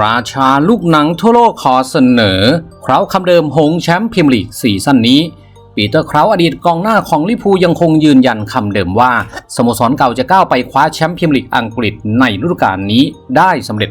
ราชาลูกหนังทั่วโลกขอเสนอคราวคำเดิมหงแชมป์พรีเมียร์ลีกซีซั่นนี้ ปีเตอร์คราวอดีตกองหน้าของลิพูยังคงยืนยันคำเดิมว่า สโมสรเก่าจะก้าวไปคว้าแชมป์พรีเมียร์ลีกอังกฤษในฤดูกาลนี้ได้สำเร็จ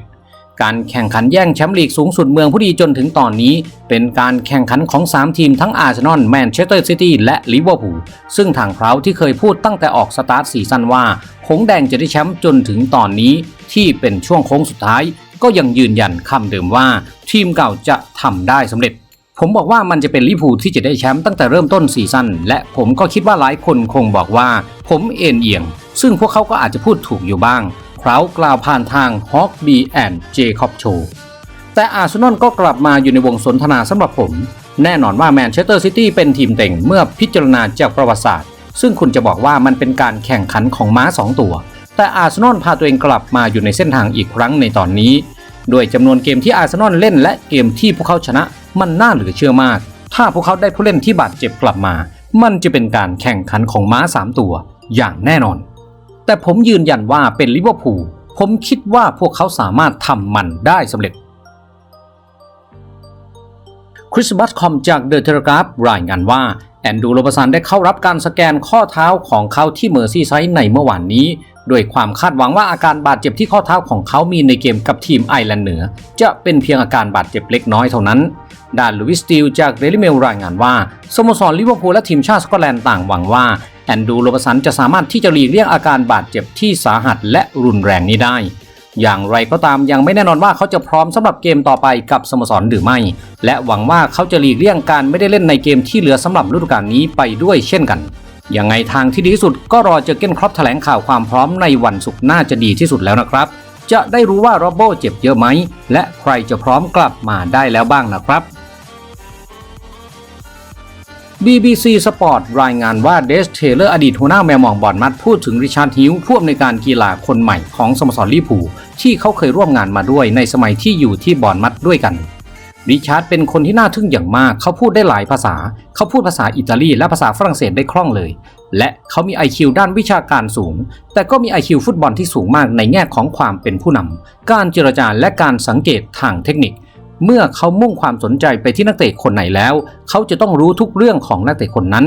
การแข่งขันแย่งแชมป์ลีกสูงสุดเมืองผู้ดีจนถึงตอนนี้ เป็นการแข่งขันของ 3 ทีมทั้งอาร์เซนอลแมนเชสเตอร์ซิตี้และลิเวอร์พูลซึ่งทางคราวที่เคยพูดตั้งแต่ออกสตาร์ทซีซั่นว่าหงแดงจะได้แชมป์จนถึงตอนนี้ที่เป็นช่วงโค้งสุดท้าย ก็ยังยืนยันคำเดิมว่า ทีมเก่าจะทำได้สำเร็จ ผมบอกว่ามันจะเป็นลิพูที่จะได้แชมป์ตั้งแต่เริ่มต้นซีซั่นและผมก็คิดว่าหลายคนคงบอกว่า ผมเอ็นเอียง ซึ่งพวกเขาก็อาจจะพูดถูกอยู่บ้างคราวกล่าวผ่านทางฮอกบีแอนเจคอบโชแต่อาร์เซนอลก็กลับมาอยู่ในวงสนทนาสำหรับผม แน่นอนว่าแมนเชสเตอร์ซิตี้เป็นทีมเต็งเมื่อพิจารณาจากประวัติศาสตร์ ซึ่งคุณจะบอกว่ามันเป็นการแข่งขันของม้า 2 ตัว แต่อาร์เซนอลพาตัวเองกลับมาอยู่ในเส้นทางอีกครั้งในตอนนี้ด้วยจำนวนเกมที่อาร์เซนอลเล่นและเกมที่พวกเขาชนะมันน่าเหลือเชื่อมาก ถ้าพวกเขาได้ผู้เล่นที่บาดเจ็บกลับมา มันจะเป็นการแข่งขันของม้า 3 ตัว อย่างแน่นอน แต่ผมยืนยันว่าเป็นลิเวอร์พูลผมคิดว่าพวกเขาสามารถทำมันได้สำเร็จคริสบัตคอมจากเดอะเทเลกราฟรายงานว่า แอนดูโรบสันได้เข้ารับการสแกนข้อเท้าของเขาที่เมอร์ซี่ไซด์ในเมื่อวานนี้ด้วยความคาดหวังว่าอาการบาดเจ็บที่ข้อเท้าของเขามีในเกมกับทีมไอร์แลนด์เหนือ จะเป็นเพียงอาการบาดเจ็บเล็กน้อยเท่านั้น ด้านลูวิสติลจากเดลิเมลรายงานว่าสโมสรลิเวอร์พูลและทีมชาติสกอตแลนด์ต่างหวังว่าแอนดูโรบสันจะสามารถที่จะหลีกเลี่ยงอาการบาดเจ็บที่สาหัสและรุนแรงนี้ได้ อย่างไรก็ตามยังไม่แน่นอนว่าเขาจะพร้อมสำหรับเกมต่อไปกับสโมสรหรือไม่ และหวังว่าเขาจะหลีกเลี่ยงการไม่ได้เล่นในเกมที่เหลือสำหรับฤดูกาลนี้ไปด้วยเช่นกันยังไงทางที่ดีที่สุดก็รอเจอเก้นครอปแถลงข่าวความพร้อมในวันศุกร์น่าจะดีที่สุดแล้วนะครับ จะได้รู้ว่าโรโบเจ็บเยอะไหม และใครจะพร้อมกลับมาได้แล้วบ้างนะครับ BBC Sport รายงานว่าเดสเทเลอร์อดีตหัวหน้าแมวมองบอลมัดพูดถึงริชาร์ดฮิวผู้อำนวยการกีฬาคนใหม่ของสโมสรลิเวอร์พูลที่เขาเคยร่วมงานมาด้วยในสมัยที่อยู่ที่บอลมัดด้วยกันริชาร์ดเป็นคนที่น่าทึ่งอย่างมาก เขาพูดได้หลายภาษา เขาพูดภาษาอิตาลีและภาษาฝรั่งเศสได้คล่องเลย และเขามี IQ ด้านวิชาการสูง แต่ก็มี IQ ฟุตบอลที่สูงมากในแง่ของความเป็นผู้นำ การเจรจาและการสังเกตทางเทคนิค เมื่อเขามุ่งความสนใจไปที่นักเตะคนไหนแล้ว เขาจะต้องรู้ทุกเรื่องของนักเตะคนนั้น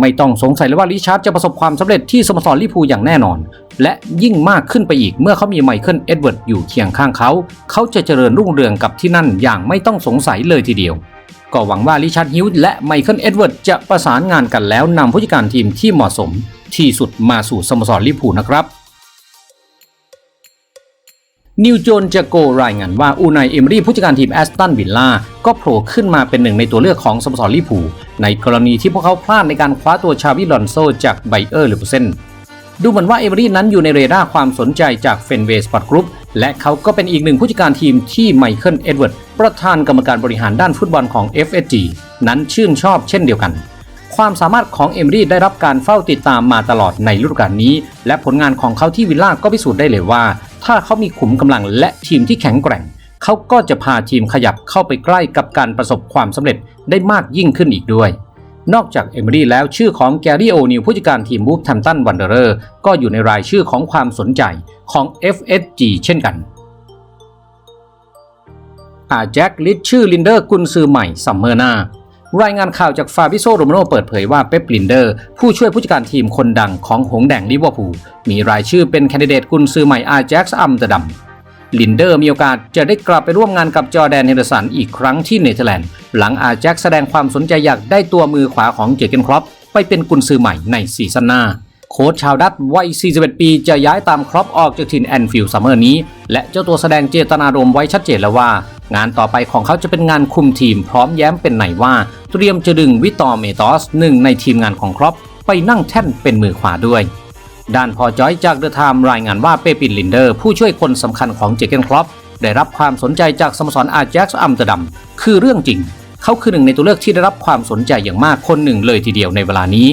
ไม่ต้องสงสัยเลยว่าริชาร์ดจะประสบความสำเร็จที่สโมสรลิพูอย่างแน่นอน และยิ่งมากขึ้นไปอีกเมื่อเขามีไมเคิลเอ็ดเวิร์ดอยู่เคียงข้างเขา เขาจะเจริญรุ่งเรืองกับที่นั่นอย่างไม่ต้องสงสัยเลยทีเดียว ก็หวังว่าริชาร์ดฮิวส์และไมเคิลเอ็ดเวิร์ดจะประสานงานกันแล้วนำผู้จัดการทีมที่เหมาะสม ที่สุดมาสู่สโมสรลิพูนะครับ นิวโจนจะโกรายงานว่าอูนายเอมรี่ผู้จัดการทีมแอสตันวิลล่าก็โผล่ขึ้นมาเป็นหนึ่งในตัวเลือกของสโมสรลิเวอร์พูลในกรณีที่พวกเขาพลาดในการคว้าตัวชาวิลอนโซจากไบเออร์ลิเวอร์เซนดูเหมือนว่าเอมรี่นั้นอยู่ในเรดาร์ความสนใจจากเฟนเวสปอร์ตกรุ๊ปและเขาก็เป็นอีกหนึ่งผู้จัดการทีมที่ไมเคิลเอ็ดเวิร์ดประธานกรรมการบริหารด้านฟุตบอลของ FSG นั้นชื่นชอบเช่นเดียวกัน ความสามารถของเอมรี่ได้รับการเฝ้าติดตามมาตลอดในฤดูกาลนี้ และผลงานของเขาที่วิลล่าก็พิสูจน์ได้เลยว่า ถ้าเขามีขุมกำลังและทีมที่แข็งแกร่ง เขาก็จะพาทีมขยับเข้าไปใกล้กับการประสบความสำเร็จได้มากยิ่งขึ้นอีกด้วย นอกจากเอมิรี่แล้วชื่อของแกรี่โอนิวผู้จัดการทีมบูฟแทมตันวันเดอร์ก็อยู่ในรายชื่อของความสนใจของ FSG เช่นกันอาแจ็คลิชชื่อลินเดอร์กุนซือใหม่ซัมเมอร์นา รายงานข่าวจากฟาบิโซโรมโนเปิดเผยว่าเป๊ปลินเดอร์ผู้ช่วยผู้จัดการทีมคนดังของหงแดงลิเวอร์พูลมีรายชื่อเป็นแคนดิเดตกุนซือใหม่อาแจ็คอัมสเตอร์ดัมลินเดอร์มีโอกาสจะได้กลับไปร่วมงานกับจอแดนเฮนเดอร์สันอีกครั้งที่เนเธอร์แลนด์ หลังอาแจ็คแสดงความสนใจอยากได้ตัวมือขวาของเจเกนครอปไปเป็นกุนซือใหม่ในซีซั่นหน้า โค้ชชาวดัตวัย 41 ปีจะย้ายตามครอปออกจากทีมแอนฟิลด์ซัมเมอร์นี้ และเจ้าตัวแสดงเจตนารมณ์ไว้ชัดเจนแล้วว่า งานต่อไปของเขาจะเป็นงานคุมทีมพร้อมแย้มเป็นไหนว่า เตรียมจะดึงวิตอร์เมตอสหนึ่งในทีมงานของครอปไปนั่งแท่นเป็นมือขวาด้วยด้านพอจอยจากเดอะไทม์รายงานว่าเปปินลินเดอร์ผู้ช่วยคนสำคัญของเจเกนครอปได้รับความสนใจจากสโมสรอาแจ็คอัมสเตอร์ดัมคือเรื่องจริง เขาคือหนึ่งในตัวเลือกที่ได้รับความสนใจอย่างมากคนหนึ่งเลยทีเดียวในเวลานี้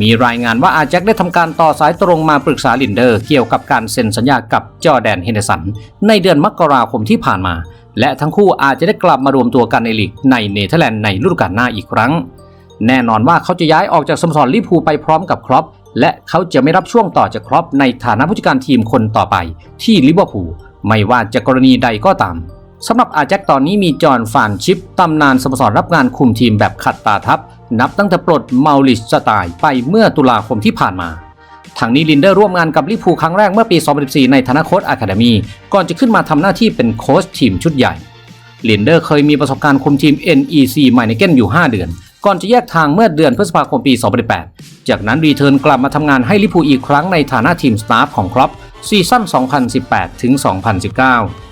มีรายงานว่าอาแจ็คได้ทำการต่อสายตรงมาปรึกษาลินเดอร์ เกี่ยวกับการเซ็นสัญญากับจอแดนเฮนเดสันในเดือนมกราคมที่ผ่านมา และทั้งคู่อาจจะได้กลับมารวมตัวกันในลีกในเนเธอร์แลนด์ในฤดูกาลหน้าอีกครั้ง แน่นอนว่าเขาจะย้ายออกจากสโมสรลิเวอร์พูลไปพร้อมกับครอปและเขาจะไม่รับช่วงต่อจากครอปในฐานะผู้จัดการทีมคนต่อไป ที่ลิเวอร์พูลไม่ว่าจะกรณีใดก็ตามสำหรับอาแจ็คตอนนี้มีจอห์นฟานชิปตำนานสโมสรรับงานคุมทีมแบบขัดตาทับ นับตั้งแต่ปลดเมาลิสสไตล์ไปเมื่อตุลาคมที่ผ่านมา ทางนี้ลินเดอร์ร่วมงานกับลิพูครั้งแรกเมื่อปี 2014 ในฐานะโค้ชอะคาเดมีก่อนจะขึ้นมาทำหน้าที่เป็นโค้ชทีมชุดใหญ่ลินเดอร์เคยมีประสบการณ์คุมทีม NEC ไมเนเกนอยู่ 5 เดือน ก่อนจะแยกทางเมื่อเดือนพฤษภาคมปี 2018 จากนั้นรีเทิร์นกลับมาทำงานให้ลิพูอีกครั้งในฐานะทีมสตาฟของครอปซีซั่น2018 ถึง 2019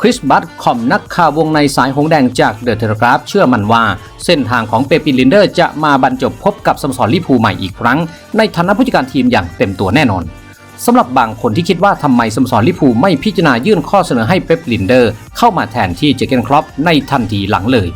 คริสบัตคอมนักข่าววงในสายหงแดงจากเดอะเทเลกราฟเชื่อมันว่า เส้นทางของเปปิลินเดอร์จะมาบรรจบพบกับสมสรลิพูใหม่อีกครั้ง ในฐานะผู้จัดการทีมอย่างเต็มตัวแน่นอนสำหรับบางคนที่คิดว่าทำไมสมสรลิพูไม่พิจารณายื่นข้อเสนอให้เปปลินเดอร์ เข้ามาแทนที่เจเกนครอปในทันทีหลังเลย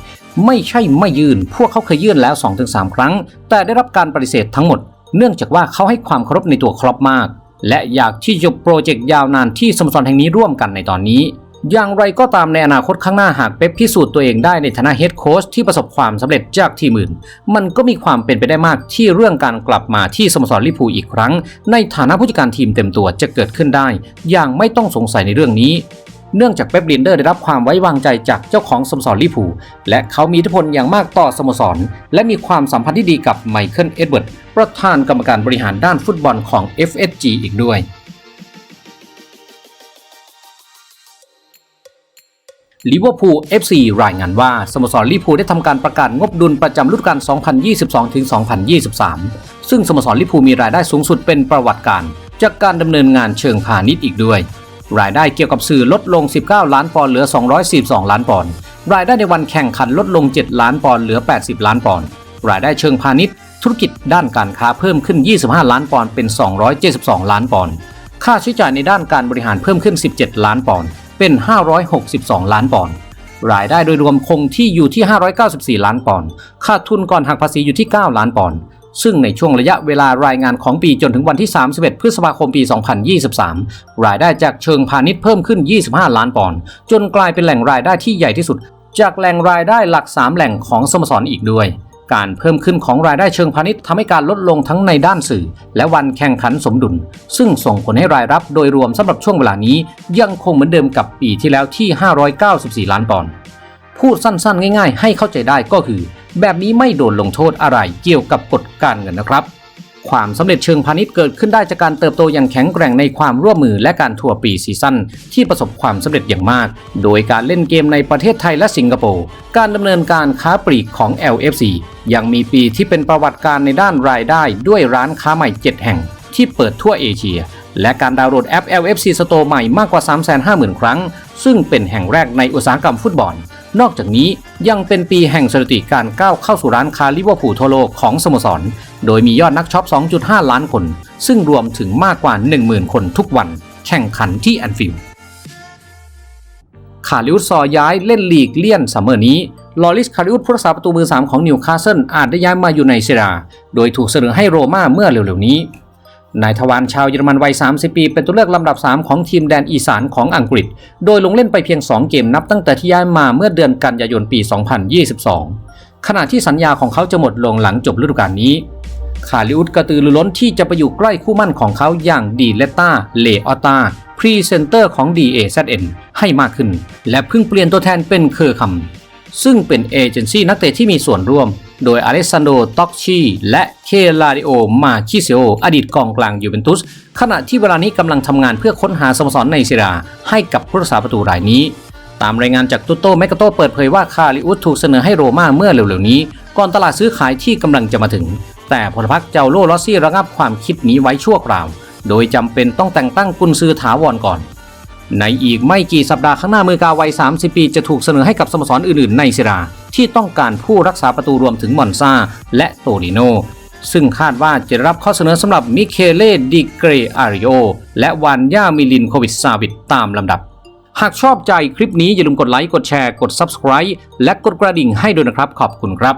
ไม่ใช่ไม่ยื่น พวกเขาเคยยื่นแล้ว 2-3 ครั้ง แต่ได้รับการปฏิเสธทั้งหมด เนื่องจากว่าเขาให้ความเคารพในตัวครอปมาก และอยากที่จะโปรเจกต์ยาวนานที่สมสรแห่งนี้ร่วมกันในตอนนี้ อย่างไรก็ตามในอนาคตข้างหน้าหากเป๊ปพิสูจน์ตัวเองได้ในฐานะเฮดโค้ชที่ประสบความสำเร็จจากทีมอื่น มันก็มีความเป็นไปได้มากที่เรื่องการกลับมาที่สโมสรลิพูอีกครั้ง ในฐานะผู้จัดการทีมเต็มตัวจะเกิดขึ้นได้ อย่างไม่ต้องสงสัยในเรื่องนี้เนื่องจากเป๊ปลินเดอร์ได้รับความไว้วางใจจากเจ้าของสโมสรลิพูและเขามีอิทธิพลอย่างมากต่อสโมสร และมีความสัมพันธ์ที่ดีกับไมเคิลเอ็ดเวิร์ดประธานกรรมการบริหารด้านฟุตบอลของ FSG อีกด้วย ลิเวอร์พูล FC รายงานว่าสโมสรลิเวอร์พูลได้ทำการประกาศงบดุลประจำฤดูกาล 2022-2023 ซึ่งสโมสรลิเวอร์พูลมีรายได้สูงสุดเป็นประวัติการ จากการดำเนินงานเชิงพาณิชย์อีกด้วย รายได้เกี่ยวกับสื่อลดลง 19 ล้านปอนด์เหลือ 242 ล้านปอนด์รายได้ในวันแข่งขันลดลง 7 ล้านปอนด์เหลือ 80 ล้านปอนด์รายได้เชิงพาณิชย์ธุรกิจด้านการค้าเพิ่มขึ้น 25 ล้านปอนด์เป็น 272 ล้านปอนด์ค่าใช้จ่ายในด้านการบริหารเพิ่มขึ้น 17 ล้านปอนด์ เป็น 562 ล้านปอนด์รายได้โดยรวมคงที่อยู่ที่ 594 ล้านปอนด์ค่าทุนก่อนหักภาษีอยู่ที่ 9 ล้านปอนด์ซึ่งในช่วงระยะเวลารายงานของปีจนถึงวันที่ 31 พฤษภาคมปี 2023 รายได้จากเชิงพาณิชย์เพิ่มขึ้น 25 ล้านปอนด์จนกลายเป็นแหล่งรายได้ที่ใหญ่ที่สุด จากแหล่งรายได้หลัก 3 แหล่งของสโมสรอีกด้วย การเพิ่มขึ้นของรายได้เชิงพาณิชย์ทำให้การลดลงทั้งในด้านสื่อ และวันแข่งขันสมดุล ซึ่งส่งผลให้รายรับโดยรวมสำหรับช่วงเวลานี้ ยังคงเหมือนเดิมกับปีที่แล้วที่ 594 ล้านปอนด์พูดสั้นๆ ง่าย ๆ ให้เข้าใจได้ก็คือ แบบนี้ไม่โดนลงโทษอะไรเกี่ยวกับกฎการเงินนะครับ ความสำเร็จเชิงพาณิชย์เกิดขึ้นได้จากการเติบโตอย่างแข็งแกร่งในความร่วมมือและการทัวร์ปีซีซั่นที่ประสบความสำเร็จอย่างมาก โดยการเล่นเกมในประเทศไทยและสิงคโปร์ การดำเนินการค้าปลีกของ LFC ยังมีปีที่เป็นประวัติการในด้านรายได้ด้วยร้านค้าใหม่ 7 แห่ง ที่เปิดทั่วเอเชีย และการดาวน์โหลดแอป LFC Store ใหม่มากกว่า 350,000 ครั้ง ซึ่งเป็นแห่งแรกในอุตสาหกรรมฟุตบอล นอกจากนี้ยังเป็นปีแห่งสถิติการก้าวเข้าสู่ร้านค้าลิเวอร์พูลทั่วโลกของสโมสร โดยมียอดนักช็อป 2.5 ล้านคน ซึ่งรวมถึงมากกว่า 10,000 คนทุกวัน แข่งขันที่แอนฟิลด์คาริอุสซอย้ายเล่นลีกเลี่ยนซัมเมอร์นี้ลอริสคาริอุสผู้รักษาประตูมือ 3 ของนิวคาสเซิลอาจได้ย้ายมาอยู่ในเซรา โดยถูกเสนอให้โรม่าเมื่อเร็วๆนี้ นายทวารชาวเยอรมันวัย 30 ปี เป็นตัวเลือกลำดับ 3 ของทีมแดนอีสานของอังกฤษ โดยลงเล่นไปเพียง 2 เกมนับตั้งแต่ที่ย้ายมาเมื่อเดือนกันยายนปี 2022 ขณะที่สัญญาของเขาจะหมดลงหลังจบฤดูกาลนี้คาริอุสกระตือรือร้นที่จะไปอยู่ใกล้คู่มั่นของเขาอย่างดีเลต้าเลออตาพรีเซนเตอร์ของ DAZN ให้มากขึ้น และเพิ่งเปลี่ยนตัวแทนเป็นเคอร์คัมซึ่งเป็นเอเจนซี่นักเตะที่มีส่วนร่วม โดยอเล็กซานโดต็อกชีและเคลาริโอ มาคิเซโอ อดีตกองกลางยูเวนตุส ขณะที่เวลานี้กำลังทำงานเพื่อค้นหาสโมสรในเซีราให้กับผู้รักษาประตูรายนี้ ตามรายงานจากตุโต้แมกกาโตเปิดเผยว่าคาริอุสถูกเสนอให้โรม่าเมื่อเร็วๆนี้ ก่อนตลาดซื้อขายที่กำลังจะมาถึง แต่พลพรรคเจ้าโลลอสซี่ระงับความคิดนี้ไว้ชั่วคราว โดยจำเป็นต้องแต่งตั้งกุนซือถาวรก่อนในอีกไม่กี่สัปดาห์ข้างหน้ามือกาวัย 30 ปีจะถูกเสนอให้กับสโมสรอื่นๆ ในเซรา ที่ต้องการผู้รักษาประตูรวมถึงมอนซาและโตริโนซึ่งคาดว่าจะรับข้อเสนอสำหรับมิเคเล่ดิเกรอาริโอ และวานยามิลินโควิดซาวิตตามลำดับ หากชอบใจคลิปนี้อย่าลืมกดไลค์ กดแชร์ กด Subscribe และกดกระดิ่งให้ด้วยนะครับ ขอบคุณครับ